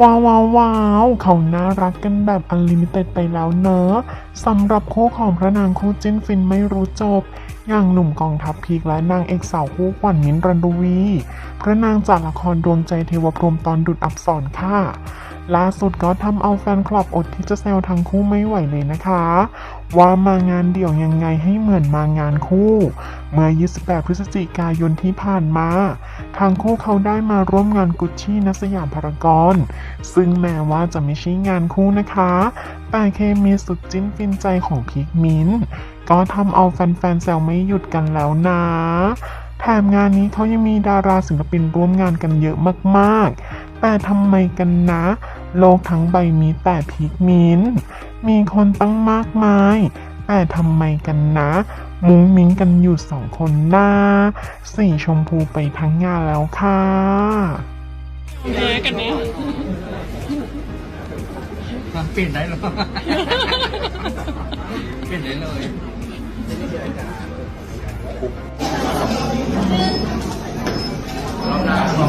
ว้าวว้าววาวเขาน่ารักกันแบบอันลิมิเต็ดไปแล้วเนอะสำหรับคู่ของพระนางคู่จิ้นฟินไม่รู้จบ อย่างหนุ่มกองทัพพีกและนางเอกสาวคู่ขวัญมิ้นรันดวี พระนางจากละครดวงใจเทวพรมตอนดุดอับสรค่ะ ล่าสุดก็ทำเอาแฟนคลับอดที่จะแซวทั้งคู่ไม่ไหวเลยนะคะ ว่ามางานเดี่ยวยังไงให้เหมือนมางานคู่ เมื่อ 28 พฤศจิกายนที่ผ่านมา ทางคู่เขาได้มาร่วมงานกุชชี่นัสยามพารากอน ซึ่งแม้ว่าจะไม่ใช่งานคู่นะคะ แต่เคมีสุดจิ้นฟินใจของพีคมินก็ทำเอาแฟนๆแซวไม่หยุดกันแล้วนะแถมงานนี้เขายังมีดาราศิลปินร่วมงานกันเยอะมากๆ แต่ทำไมกันนะ โลกทั้งใบมีแต่พิกมิน มีคนตั้งมากมาย แต่ทำไมกันนะ มุ้งมิ้งกันอยู่สองคนหน้า สี่ชมพูไปทั้งงานแล้วค่ะเอกันเนี้ยเปลี่ยนได้หรอเปลี่ยนได้เลยรอบหน้าสอง